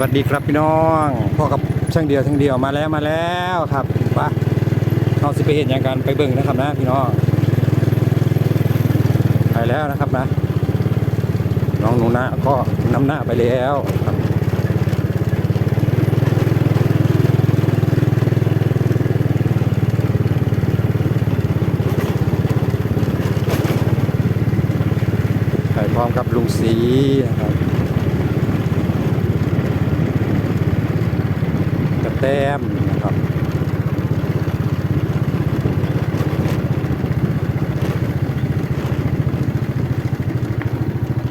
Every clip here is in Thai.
วัสดีครับพี่น้องพ่อกับช่างเดียวช่างเดียวมาแล้วมาแล้วครับปะเอาสิไปเห็นอย่างกันไปเบิ่งนะครับนะพี่น้องไปแล้วนะครับนะ น้องหนูนะก็นำหน้าไปแล้วครับไปพร้อมกับลุงศรีนะครับ กระแตมนะครับ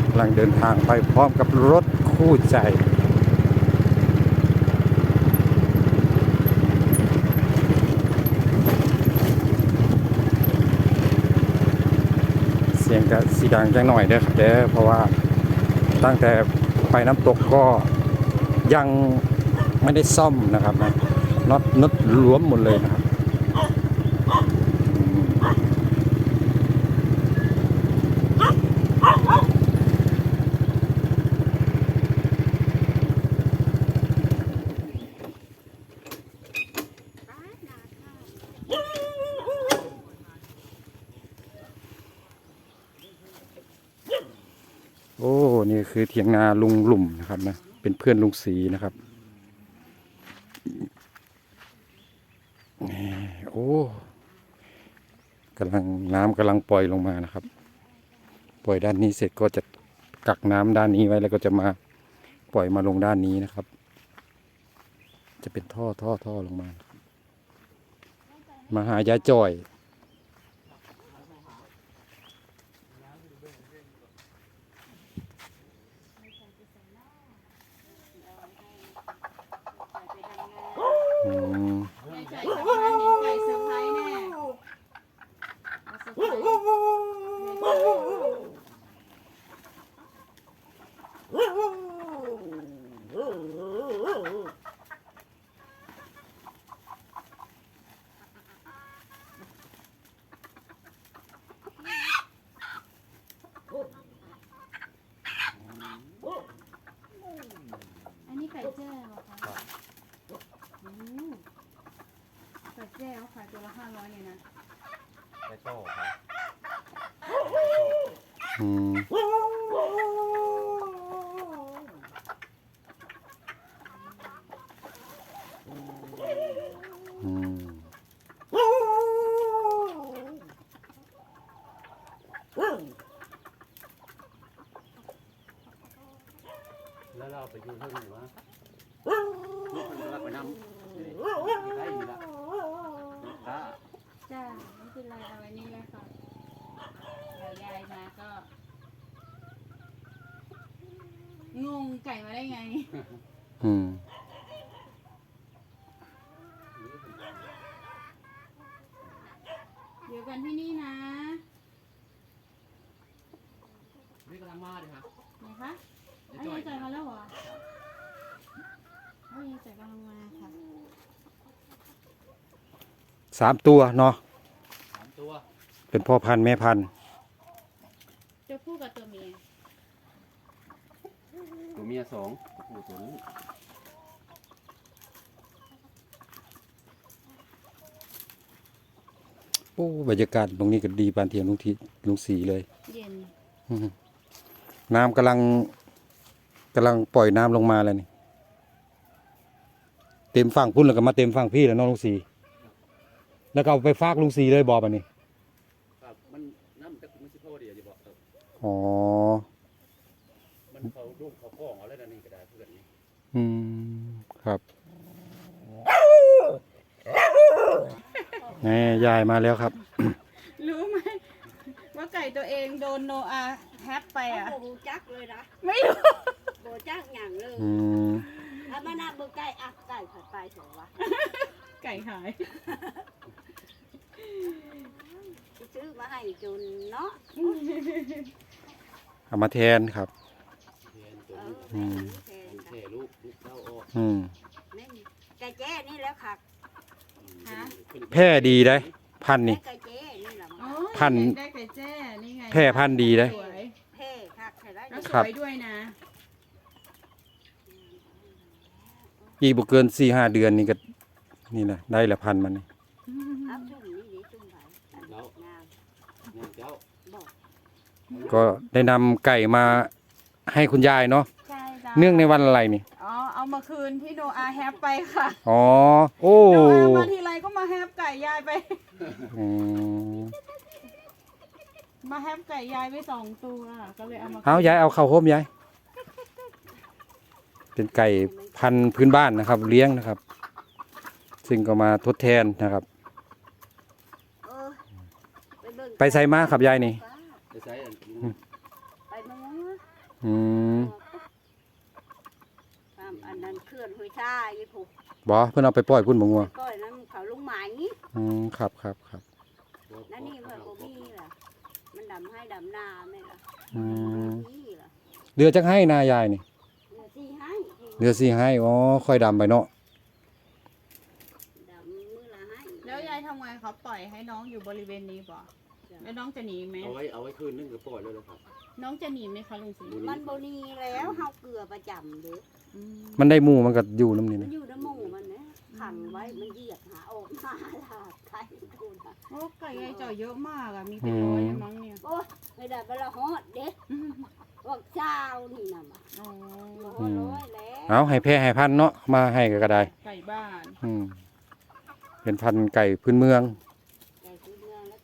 กำลังเดินทางไปพร้อมกับรถคู่ใจเสียงก็สีดังจังหน่อยเด้อครับเด้อเพราะว่าตั้งแต่ไปน้ำตกก็ยัง ไม่ได้ซ่อมนะครับนะน็อตน็อตรวมหมดเลยนะครับโอ้ นี่คือเถียงนาลุงหลุ่มนะครับนะ เป็นเพื่อนลุงสีนะครับ นี่โอ้กำลังน้ำกำลังปล่อยลงมานะครับ ปล่อยด้านนี้เสร็จก็จะกักน้ำด้านนี้ไว้แล้วก็จะมาปล่อยมาลงด้านนี้นะครับ จะเป็นท่อท่อท่อลงมา มาหายาจ่อยอืม ไก่เซอร์ไพรส์ไก่เซอร์ไพรส์แน่เอาเซอร์ไพรส์ อันนี้ไก่แจ้เหรอคะอืมไก่ แจ้เขาขายตัวละห้าร้อยเลยนะไก่โต้ครับอืมอืม แล้วเราไปอยู่เท่าไหร่วะลูกมันรักไปน้ำนี่ได้อยู่ละตา จ้าไม่เป็นไรเอาไว้นี่เลยค่ะเดี๋ยวยายมาก็ งงไก่ มาได้ไง อืม เดี๋ยวกันที่นี่นะนี่กำลังมาเลยครับไหนคะไอ้ยายจ่ายมาแล้วเหรอไอ้ยายจ่ายกำลังมาค่ะสามตัวเนาะสามตัว เป็นพ่อพันธุ์แม่พันธุ์ เจ้าผู้กับตัวเมีย ตัวเมียสองตัวผู้ตัวนี้โอ้บรรยากาศตรงนี้ก็ดีปานเทียมลุงทีลุงสีเลยเย็นอืมน้ำกำลังกำลังปล่อยน้ำลงมาแล้วนี่ เต็มฝั่งพุ่นแล้วก็มาเต็มฝั่งพี่แล้วเน้องลุงสีแล้วก็เอาไปฟากลุงสีเลยบอกอันนี้ครับมันน้ำจะมันสิพ่อเดียวจะบอกครับอ๋อ มันเขาลูกเขากล้องเอาแล้วนั่นนี่ก็ได้เพื่อนนี่อืมครับแนี่ยายมาแล้วครับ รู้ไหมว่าไก่ตัวเองโดนโนอาแฮปไปอะโอ้โหจักเลยนะไม่รู้โบจักอย่างเลยอืมเอามานาเบอร์ใกล้อะใกล้ผัดไปเถอะวะไก่ขายสิซื้อมาให้จนเนาะเอามาแทนครับเทียนตัวเอนี้ออืมแทนมันค่ะแค่ลูกลูกเต้าออกอืมแม่นไก่แจ้นี่แล้วค่ะแพร่ดีได้พันธุ์แม่นี่ไก่แจ้นี่แหละอ๋อมั้งพัน ได้ไก่แจ้นี่ไงแพร่พันธุ์ดีนะสวยเพ่ค่ะใครได้แล้วสครับ วยด้วยนะอีกบ่เกินสี่ห้าเดือนนี่ก็นี่แหละได้ละพันมันนี่เอาจุ่มนี่ดิจุ่มไปอันแล้วงามงานเจ้าบอกก็ได้นำไก่มาให้คุณยายเนาะใช่จ้ะ เนื่องในวันอะไรนี่ อ๋อ เอามาคืนที่โนอาแฮปไปค่ะอ๋อ โอ้โนอามาทีไรก็มาแฮปไก่ยายไป อืมมาแฮปไก่ยายไปสองตัวก็เลยเอามาเอายายเอาเข้าโฮมยาย เป็นไก่พันธุ์พื้นบ้านนะครับ เลี้ยงนะครับ ซึ่งก็มาทดแทนนะครับ เออไปเบิ่งไปไสมาครับยายนี่จะใช้อันไปเมืองอืมตาม อันนั้นเคลื่อนหุยท่ายี่ผูกบอเพื่อนเอาไปปล่อยพุ่นบงัวก้อยนั้นเขาลุงไหมอืมครับครับครับนั่นนี่เมื่อบ่มีล่ะมันดำให้ดำนาไม่ล่ะอืมนี่ล่ะเรือจักให้นายายนี่เรือที่ให้เรือสี่ให้อ๋อค่อยดำไปเนาะดำมือละให้แล้วยายทำไงเขาปล่อยให้น้องอยู่บริเวณนี้ป่ะ แล้วน้องจะหนีไหมเอาไว้เอาไว้คืนนึงก็ปล่อยเลยเลยครับน้องจะหนีไหมคะลุงศรีมันโบนีแล้วเฮาเกลือประจำเด้ออืมมันได้หมูมันก็อยู่น้ำนี่มันนะอยู่ในหมู่มันนะขังไว้มันเหยียบหาออกมาลาดใครดูนะโอ้ไก่ยายจ่อยเยอะมากอะมีเป็นร้อยเลยมั้งเนี่ยโอ้ยไม่ได้ไปละฮอดเด็ดว่าเจ้านี่นะมาอ๋อโอ้ร้อยแล้วเอาให้แพร่ให้พันธุ์เนาะมาให้ก็ก็ได้ ไก่บ้าน อืมเป็นพันธุ์ไก่พื้นเมืองไก่พื้นเมื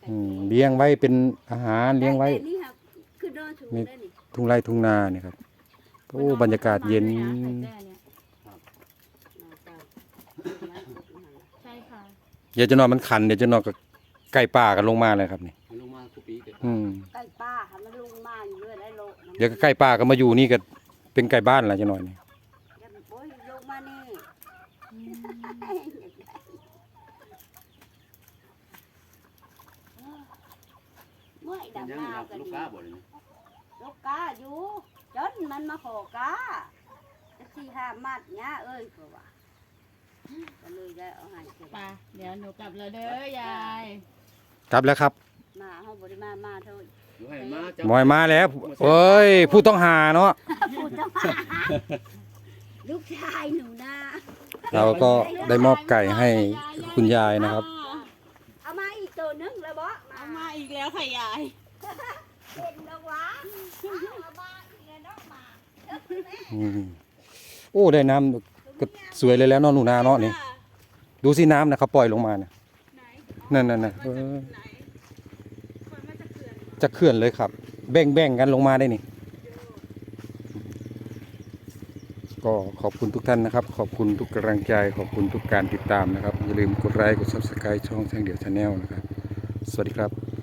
องแล้วไก่อืมเจ๊เลี้ยงไว้เป็นอาหารเลี้ยงไว้แต่นี่ครับคือโดนถูกได้นี่ทุ่งไร่ทุ่งนาเนี่ยครับโอ้บรรยากาศเย็นไก่แจ้เนี่ยนาเจ้าร้านสุดนั่นล่ะใช่ค่ะ เดี๋ยวจะนอนมันคันเดี๋ยวจะนอนกับไก่ป่ากันลงมาเลยครับนี่มันลงมาทุกปีเกิดอืมไก่ป้าค่ะมันลงมาอยู่เรื่อยได้โลน้ำเดี๋ยวก็ไก่ป่าก็มาอยู่นี่ก็เป็นไก่บ้านแล้วจะหน่อยนี่ เดี๋ยวมันโอ้ยลงมานี่ เมื่อยยังดำนันาบกันลูกดีค้าบ่เลยนะลูกกาอยู่จนมันมาขอกาจะสี่ห้ามัดเนี้ยเอ้ยก็ว่าก็เลยได้เอาให้เสร็จไปเดี๋ยวหนูกลับแล้วเด้อยายกลับแล้วครับมาเฮาบ่ได้มามาเท่าอยู่ให้มาจัหมอยมาแล้วเอ้ยผู้ต้องหาเนาะพูดจะมาลูกชายหนูนะเราก็ได้มอบไก่ให้คุณยายนะครับ เอามาอีกตัวนึงแล้วบ่เอามาอีกแล้วค่ะยาย เห็นดอกหวานเอามาอีกแล้วเนาะมาอืมโอ้ได้น้ำก็สวยเลยแล้วเนาะหนูนาเนาะนี่ดูสิน้ำนะเขาปล่อยลงมานะไหนนั่นนั่นน่ะเออไหนคนมาจากเขื่อนจะเลื่อนเลยครับ แบ่งแบ่งกันลงมาได้นี่ก็ขอบคุณทุกท่านนะครับ ขอบคุณทุกกำลังใจ ขอบคุณทุกการติดตามนะครับ อย่าลืมกดไลค์กด subscribe ช่องแสงเดี่ยวชาแนลนะครับ สวัสดีครับ